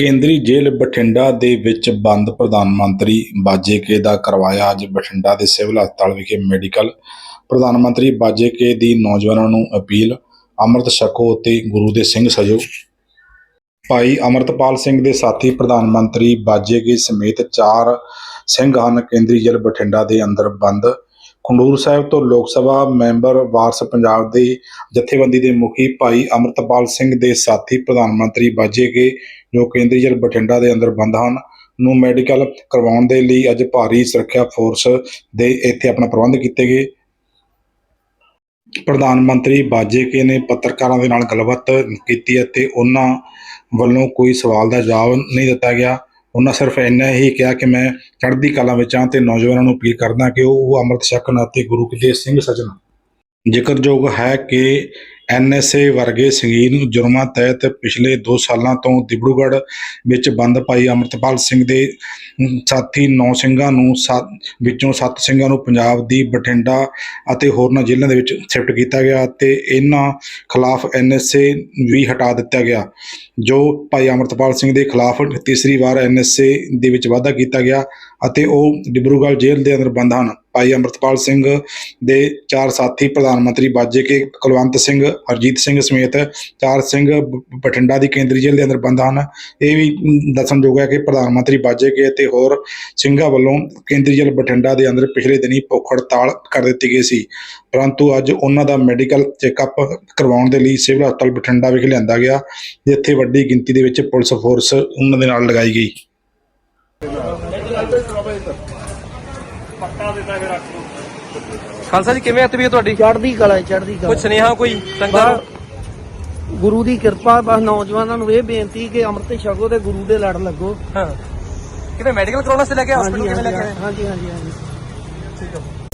ਕੇਂਦਰੀ ਜੇਲ੍ਹ ਬਠਿੰਡਾ ਦੇ ਵਿੱਚ ਬੰਦ ਪ੍ਰਧਾਨ ਮੰਤਰੀ ਬਾਜੇਕੇ ਦਾ ਕਰਵਾਇਆ ਅੱਜ ਬਠਿੰਡਾ ਦੇ ਸਿਵਲ ਹਸਪਤਾਲ ਵਿਖੇ ਮੈਡੀਕਲ। ਪ੍ਰਧਾਨ ਮੰਤਰੀ ਬਾਜੇਕੇ ਦੀ ਨੌਜਵਾਨਾਂ ਨੂੰ ਅਪੀਲ, ਅੰਮ੍ਰਿਤ ਛਕੋ ਅਤੇ ਗੁਰੂ ਦੇ ਸਿੰਘ ਸਜੋ ਭਾਈ ਅਮਰਤਪਾਲ ਸਿੰਘ ਦੇ ਸਾਥੀ ਪ੍ਰਧਾਨ ਮੰਤਰੀ ਬਾਜੇਕੇ ਸਮੇਤ ਚਾਰ ਸਿੰਘ ਹਨ। ਕੇਂਦਰੀ ਜੇਲ੍ਹ ਬਠਿੰਡਾ ਦੇ ਅੰਦਰ ਬੰਦ। ਖੰਡੂਰ ਸਾਹਿਬ ਤੋਂ ਲੋਕ ਸਭਾ ਮੈਂਬਰ ਵਾਰਸ ਪੰਜਾਬ ਦੇ ਜਥੇਬੰਦੀ ਦੇ ਮੁਖੀ ਭਾਈ ਅਮਰਤਪਾਲ ਸਿੰਘ ਦੇ ਸਾਥੀ ਪ੍ਰਧਾਨ ਮੰਤਰੀ ਬਾਜੇਕੇ ਜੋ ਕੇਂਦਰੀ ਜਲ ਬਠਿੰਡਾ ਦੇ ਅੰਦਰ ਬੰਦ ਹਨ, ਨੂੰ ਮੈਡੀਕਲ ਕਰਵਾਉਣ ਦੇ ਲਈ ਅੱਜ ਭਾਰੀ ਸੁਰੱਖਿਆ ਫੋਰਸ ਦੇ ਇੱਥੇ ਆਪਣਾ ਪ੍ਰਬੰਧ ਕੀਤੇ ਗਏ। ਪ੍ਰਧਾਨ ਮੰਤਰੀ ਬਾਜੇਕੇ ਨੇ ਪੱਤਰਕਾਰਾਂ ਦੇ ਨਾਲ ਗੱਲਬਾਤ ਕੀਤੀ ਅਤੇ ਉਹਨਾਂ ਵੱਲੋਂ ਕੋਈ ਸਵਾਲ ਦਾ ਜਵਾਬ ਨਹੀਂ ਦਿੱਤਾ ਗਿਆ। ਉਹਨਾਂ ਸਿਰਫ ਇੰਨਾ ਹੀ ਕਿਹਾ ਕਿ ਮੈਂ ਚੜ੍ਹਦੀ ਕਲਾ ਵਿੱਚ ਹਾਂ ਤੇ ਨੌਜਵਾਨਾਂ ਨੂੰ ਅਪੀਲ ਕਰਦਾ ਕਿ ਉਹ ਅੰਮ੍ਰਿਤ ਛਕਣ ਅਤੇ ਗੁਰੂ ਦੇ ਸਿੰਘ ਸਜਣ। ਜ਼ਿਕਰਯੋਗ ਹੈ ਕਿ ਐਨਐਸਏ ਵਰਗੇ ਸੰਗੀਨ ਜੁਰਮਾਂ ਤਹਿਤ ਪਿਛਲੇ 2 ਸਾਲਾਂ ਤੋਂ ਦਿਬੜੂਗੜ੍ਹ ਵਿੱਚ ਬੰਦ ਭਾਈ ਅਮਰਤਪਾਲ ਸਿੰਘ ਦੇ ਸਾਥੀ ਨੌ ਸਿੰਘਾਂ ਨੂੰ ਸੱਤ, ਵਿੱਚੋਂ 7 ਸਿੰਘਾਂ ਨੂੰ ਪੰਜਾਬ ਦੀ ਬਠਿੰਡਾ ਅਤੇ ਹੋਰਨਾਂ ਜ਼ਿਲ੍ਹਿਆਂ ਦੇ ਵਿੱਚ ਸ਼ਿਫਟ ਕੀਤਾ ਗਿਆ ਅਤੇ ਇਹਨਾਂ ਖਿਲਾਫ ਐਨਐਸਏ ਵੀ ਹਟਾ ਦਿੱਤਾ ਗਿਆ, ਜੋ ਭਾਈ ਅਮਰਤਪਾਲ ਸਿੰਘ ਦੇ ਖਿਲਾਫ ਤੀਸਰੀ ਵਾਰ ਐਨਐਸਏ ਦੇ ਵਿੱਚ ਵਾਧਾ ਕੀਤਾ ਗਿਆ ਅਤੇ ਉਹ ਡਿਬਰੂਗੜ੍ਹ ਜੇਲ੍ਹ ਦੇ ਅੰਦਰ ਬੰਦ ਹਨ। ਭਾਈ ਅਮਰਤਪਾਲ ਸਿੰਘ ਦੇ ਚਾਰ ਸਾਥੀ ਪ੍ਰਧਾਨ ਮੰਤਰੀ ਬਾਜੇ ਕੇ ਕੁਲਵੰਤ ਸਿੰਘ, ਹਰਜੀਤ ਸਿੰਘ ਸਮੇਤ ਚਾਰ ਸਿੰਘ ਬ- ਬਠਿੰਡਾ ਦੀ ਕੇਂਦਰੀ ਜੇਲ੍ਹ ਦੇ ਅੰਦਰ ਬੰਦ ਹਨ। ਇਹ ਵੀ ਦੱਸਣਯੋਗ ਹੈ ਕਿ ਪ੍ਰਧਾਨ ਮੰਤਰੀ ਬਾਜੇ ਕੇ ਅਤੇ ਹੋਰ ਸਿੰਘਾਂ ਵੱਲੋਂ ਕੇਂਦਰੀ ਜੇਲ੍ਹ ਬਠਿੰਡਾ ਦੇ ਅੰਦਰ ਪਿਛਲੇ ਦਿਨੀ ਭੁੱਖ ਹੜਤਾਲ ਕਰ ਦਿੱਤੀ ਗਈ ਸੀ। ਪਰੰਤੂ ਅੱਜ ਉਹਨਾਂ ਦਾ ਮੈਡੀਕਲ ਚੈੱਕਅਪ ਕਰਵਾਉਣ ਦੇ ਲਈ ਸਿਵਲ ਹਸਪਤਾਲ ਬਠਿੰਡਾ ਵਿਖੇ ਲਿਆਂਦਾ ਗਿਆ, ਜਿੱਥੇ ਵੱਡੀ ਗਿਣਤੀ ਦੇ ਵਿੱਚ ਪੁਲਿਸ ਫੋਰਸ ਉਹਨਾਂ ਦੇ ਨਾਲ ਲਗਾਈ ਗਈ। ਖਾਲਸਾ ਜੀ ਕਿਵੇਂ ਆ ਤਬੀਅਤ ਤੁਹਾਡੀ? ਚੜ੍ਹਦੀ ਕਲਾ ਹੈ, ਚੜ੍ਹਦੀ ਕੋਈ ਕਲਾ ਸੁਨੇਹਾ ਕੋਈ ਸੰਗਤਾਂ ਨੂੰ ਬਸ ਗੁਰੂ ਦੀ ਕਿਰਪਾ ਬਸ ਨੌਜਵਾਨਾਂ ਨੂੰ ਇਹ ਬੇਨਤੀ ਕਿ ਅੰਮ੍ਰਿਤ ਛਕੋ ਤੇ ਗੁਰੂ ਦੇ ਲੜ ਲੱਗੋ। ਹਾਂ। ਕਿਤੇ ਮੈਡੀਕਲ ਕਰਾਉਣ ਵਾਸਤੇ ਲੈ ਕੇ ਹਸਪੀਟਲ ਕਿਵੇਂ ਲੈ ਕੇ ਆਏ? ਹਾਂਜੀ ਹਾਂਜੀ ਹਾਂਜੀ। ਠੀਕ ਆ।